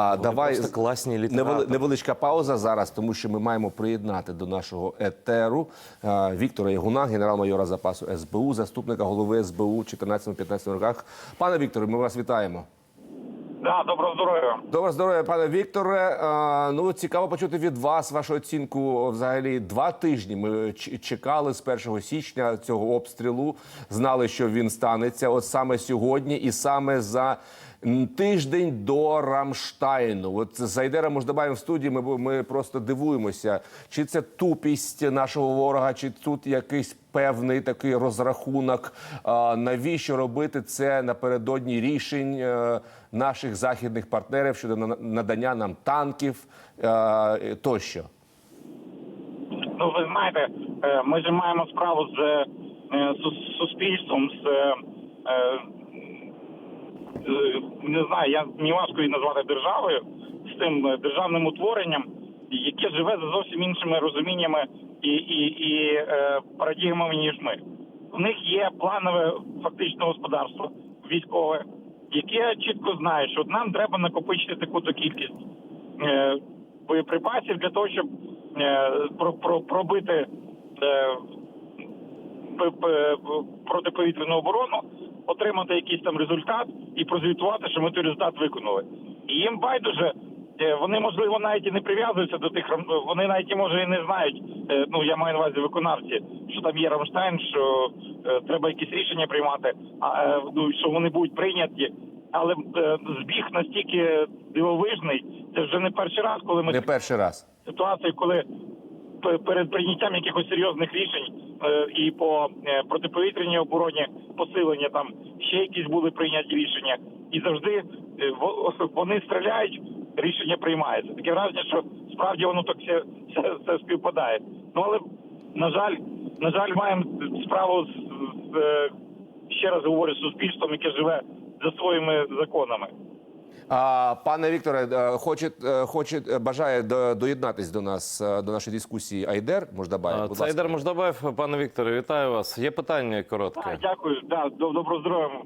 А давай просто класні літератори. невеличка пауза зараз, тому що ми маємо приєднати до нашого етеру е, Віктора Ягуна, генерал-майора запасу СБУ, заступника голови СБУ у 14-15 роках. Пане Вікторе, ми вас вітаємо. Да, доброго здоров'я. Доброго здоров'я, пане Вікторе. Е, Ну цікаво почути від вас вашу оцінку. Взагалі, два тижні ми чекали з 1 січня цього обстрілу. Знали, що він станеться от саме сьогодні, і саме за тиждень до Рамштайну. От з Айдером Муждабаєм в студії. Ми, ми просто дивуємося, чи це тупість нашого ворога, чи тут якийсь певний такий розрахунок. Навіщо робити це напередодні рішень е, наших західних партнерів щодо надання нам танків е, тощо? Ну ви знаєте, е, ми ж маємо справу з сус- суспільством, з не знаю, я мені важко її назвати державою, з тим е, державним утворенням, яке живе за зовсім іншими розуміннями і, і, і е, парадігмами, ніж ми. У них є планове фактично господарство військове, яке чітко знає, що нам треба накопичити таку-то кількість е, боєприпасів для того, щоб е, про, про, пробити е, протиповітряну оборону, отримати якийсь там результат і прозвітувати, що ми той результат виконали. І їм байдуже. е, Вони можливо навіть і не прив'язуються до тих вони навіть може і не знають. е, Ну я маю на увазі виконавці, що там є Рамштайн, що е, треба якісь рішення приймати, а ну що вони будуть прийняті. Але збіг настільки дивовижний, це вже не перший раз, коли ми Не перший раз. ситуації, коли перед прийняттям якихось серйозних рішень е, і по е, протиповітряній обороні посилення там ще якісь були прийняті рішення, і завжди е, вони стріляють, рішення приймається. Таке враження, що справді воно так все, все, все співпадає. Ну але на жаль, на жаль, маємо справу з, з ще раз говорю з суспільством, яке живе за своїми законами. А, пане Вікторе, е, хоче, е, хоче е, бажає до- доєднатись до нас до нашої дискусії Айдер Мождабаєв. Будь Це ласка. Айдар Мождабаєв, пане Вікторе, вітаю вас. Є питання коротке. Так, дякую, да, до- доброго здоров'я.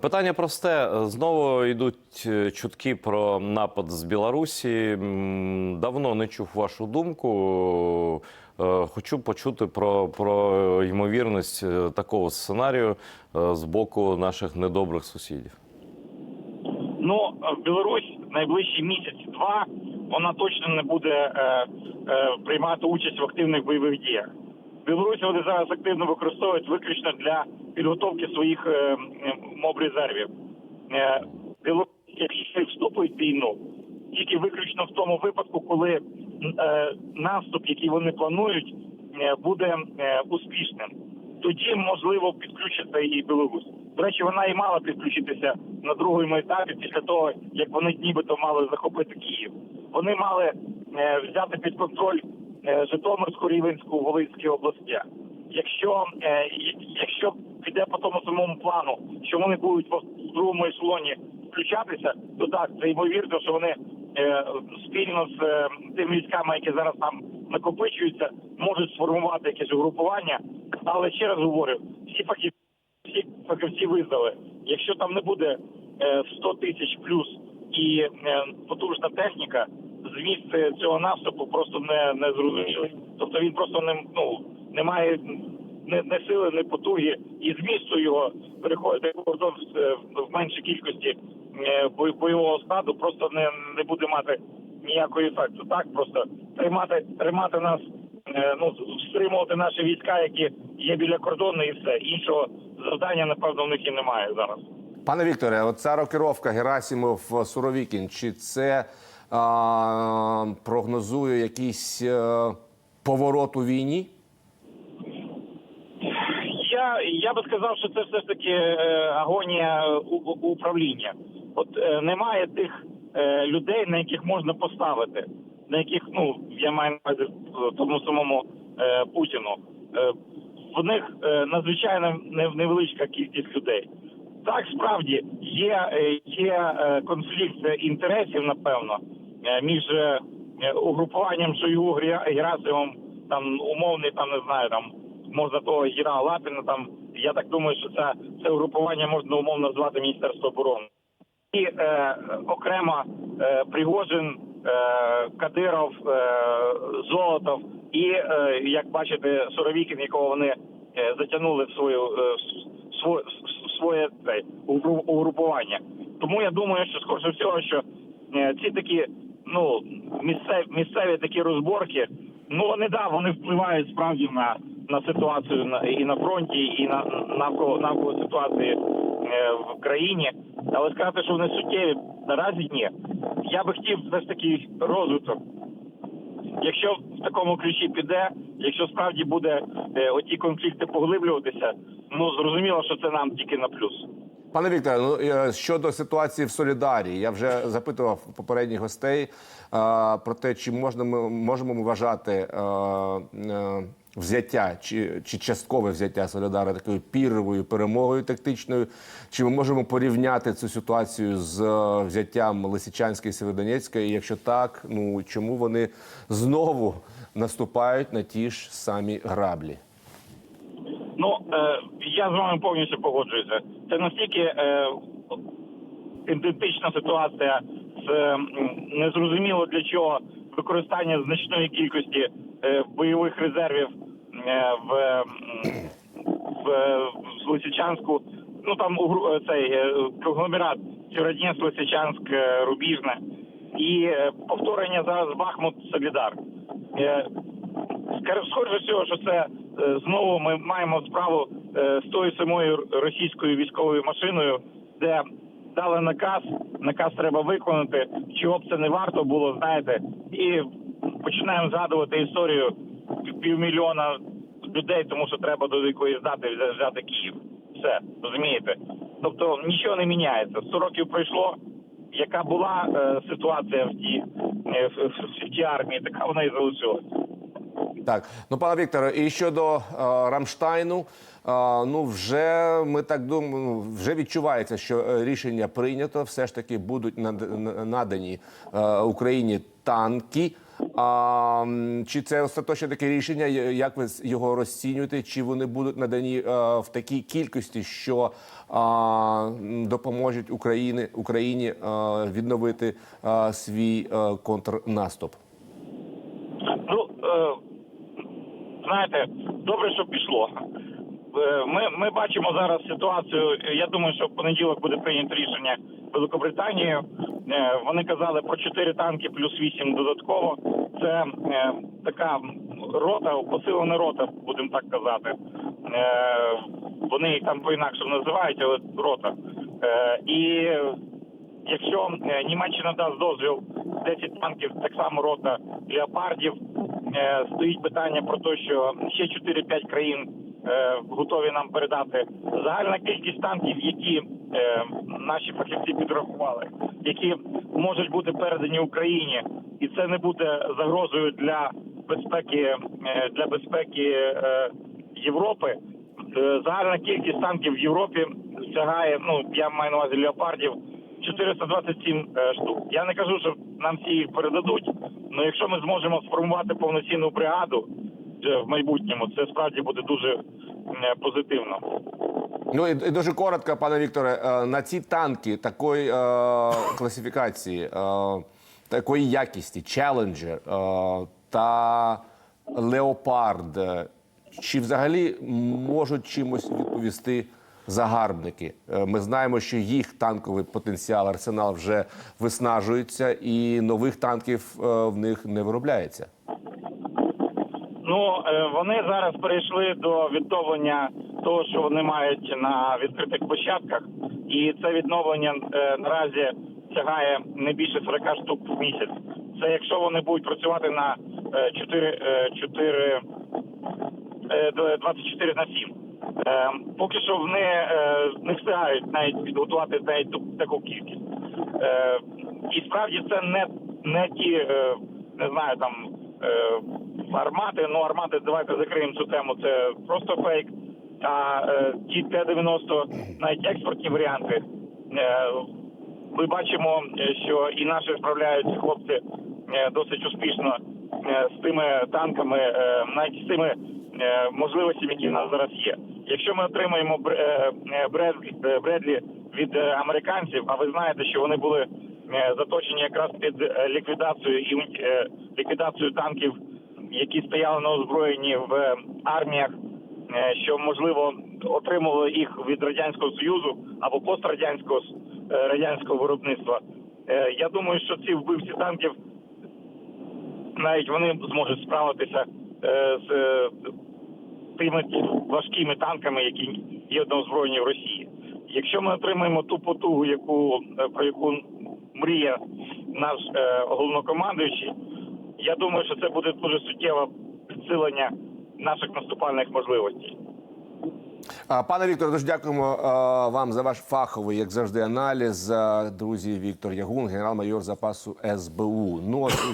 Питання просте. Знову йдуть чутки про напад з Білорусі. Давно не чув вашу думку. Хочу почути про, про ймовірність такого сценарію з боку наших недобрих сусідів. Ну, Білорусь найближчий місяць-два вона точно не буде е, е, приймати участь в активних бойових діях. Білорусь вони зараз активно використовують виключно для підготовки своїх е, моб резервів. Е, Білорусь, якщо вступить в війну, тільки виключно в тому випадку, коли е, наступ, який вони планують, е, буде е, успішним. Тоді можливо підключити і Білорусь. До речі, вона і мала підключитися на другому етапі після того, як вони нібито мали захопити Київ. Вони мали е, взяти під контроль е, Житомирську, Рівенську, Волинські області. Якщо е, якщо піде по тому самому плану, що вони будуть в другому ешелоні включатися, то так це ймовірно, що вони е, спільно з е, тими військами, які зараз там накопичуються, можуть сформувати якесь угрупування. Але ще раз говорю, всі фахівці всі фахівці визнали, якщо там не буде е, 100 тисяч плюс і е, потужна техніка, зміст е, цього наступу просто не, не зрозумілий. Тобто він просто не ну не має не, не сили, не потуги і змісту його переходити кордон в, е, меншій кількості е, бойового складу просто не, не буде мати ніякого ефекту. Так просто тримати тримати нас, е, ну стримувати наші війська, які є біля кордону, і все іншого завдання, напевно, в них і немає зараз. Пане Вікторе, от ця рокировка Герасимов Суровікін, чи це а, прогнозує якийсь е, поворот у війні? Я, я би сказав, що це все ж таки е, агонія управління. От е, немає тих е, людей, на яких можна поставити, на яких ну я маю на увазі е, тому самому е, Путіну. В них е, надзвичайно невеличка кількість людей. Так, справді є, е, є е, конфлікт інтересів, напевно, між угрупуванням Шойгу Герасимом, там умовний, там не знаю, там можна того Гіра Лапіна. Там я так думаю, що це, це угрупування можна умовно назвати Міністерство оборони. І е, окремо е, Пригожин, Кадиров, е, Золотов і, е, як бачите, Соровікін, якого вони е, затягнули в свою е, с- своє угрупування. Тому я думаю, що скоріше всього, що е, ці такі ну місцеві, місцеві такі розборки, ну вони да, вони впливають справді на, на ситуацію і на фронті, і на навколо навколо ситуації е, в країні. Але сказати, що вони суттєві наразі ні. Я би хотів все ж таки розвиток. Якщо в такому ключі піде, якщо справді буде е, оті конфлікти поглиблюватися, ну зрозуміло, що це нам тільки на плюс. Пане Вікторе, ну е, щодо ситуації в Солідарі, я вже запитував попередніх гостей е, про те, чи можна ми можемо ми вважати е, е, взяття чи, чи часткове взяття Солідара такою піровою перемогою тактичною, чи ми можемо порівняти цю ситуацію з взяттям Лисичанської і Сєвєродонецької? І якщо так, ну чому вони знову наступають на ті ж самі граблі? Ну е, я з вами повністю погоджуюся. Це настільки е, ідентична ситуація з м, незрозуміло для чого використання значної кількості е, бойових резервів е, в, в, в Лисичанську. Ну там угру- е, цей е, конгломерат Сєвєродонецьк, Лисичанськ, е, Рубіжне і е, повторення зараз Бахмут Солідар. Е, Скажу, всього, що це е, знову ми маємо справу е, з тою самою російською військовою машиною, де дали наказ, наказ треба виконати. Чого б це не варто було, знаєте, і починаємо згадувати історію півмільйона людей, тому що треба до якоїсь дати взя- взяти Київ. Все розумієте? Тобто нічого не міняється. 100 років пройшло. Яка була е, ситуація в тій е, в, в, в тій армії, така вона і залишилась. Так, ну пане Вікторе, і щодо е, Рамштайну, е, ну вже ми так думаємо, вже відчувається, що е, рішення прийнято. Все ж таки будуть над- на- надані е, Україні танки. А чи це остаточне таке рішення? Як ви його розцінюєте? Чи вони будуть надані е, в такій кількості, що а, допоможуть Україні Україні е, відновити е, свій е, контрнаступ? Ну, знаєте, добре, що пішло. Е, Ми, ми бачимо зараз ситуацію. Я думаю, що в понеділок буде прийнято рішення Великобританією. Е, Вони казали про 4 танки плюс 8 додатково. Це е, така рота, посилена рота, будемо так казати. Вони їх там по-інакшому називають, але рота. І Якщо Німеччина дасть дозвіл 10 танків, так само рота леопардів, стоїть питання про те, що ще 4-5 країн е, готові нам передати загальна кількість танків, які е, наші фахівці підрахували, які можуть бути передані Україні, і це не буде загрозою для безпеки е, для безпеки е, Європи. Е, Загальна кількість танків в Європі сягає, ну я маю на увазі леопардів. 427 е, штук. Я не кажу, що нам всі їх передадуть. Але якщо ми зможемо сформувати повноцінну бригаду е, в майбутньому, це справді буде дуже е, позитивно. Ну і, дуже коротко, пане Вікторе, е, на ці танки такої е, класифікації, е, такої якісті, Challenger е, та е, чи взагалі можуть чимось відповісти загарбники? Е, Ми знаємо, що їх танковий потенціал, арсенал вже виснажується, і нових танків е, в них не виробляється. Ну е, вони зараз перейшли до відновлення того, що вони мають на відкритих площадках, і це відновлення наразі сягає не більше 40 штук в місяць. Це якщо вони будуть працювати на е, 4, е, 4 е, 24 на 7. Е, Поки що вони е, не встигають навіть підготувати навіть таку кількість. Е, І справді це не, не ті, е, не знаю, там е, армати. Ну армати, давайте закриємо цю тему. Це просто фейк. А е, ті Т-90, навіть експортні варіанти. Е, ми бачимо, е, що і наші справляються хлопці е, досить успішно е, з тими танками, е, навіть з тими е, можливостями, які в нас зараз є. Якщо ми отримаємо е, е, е, Бредлі від американців, а ви знаєте, що вони були заточені якраз під ліквідацію і ліквідацію танків, які стояли на озброєнні в арміях, що можливо отримували їх від радянського союзу або пострадянського радянського виробництва. Я думаю, що ці вбивці танків навіть вони зможуть справитися з тими важкими танками, які є на в Росії. Якщо ми отримаємо ту потугу, яку е, про яку мріє наш е, головнокомандуючий, я думаю, що це буде дуже суттєве підсилення наших наступальних можливостей. Пане Вікторе, дуже дякуємо е, вам за ваш фаховий, як завжди, аналіз. Е, Друзі, Віктор Ягун, генерал-майор запасу СБУ. Ну,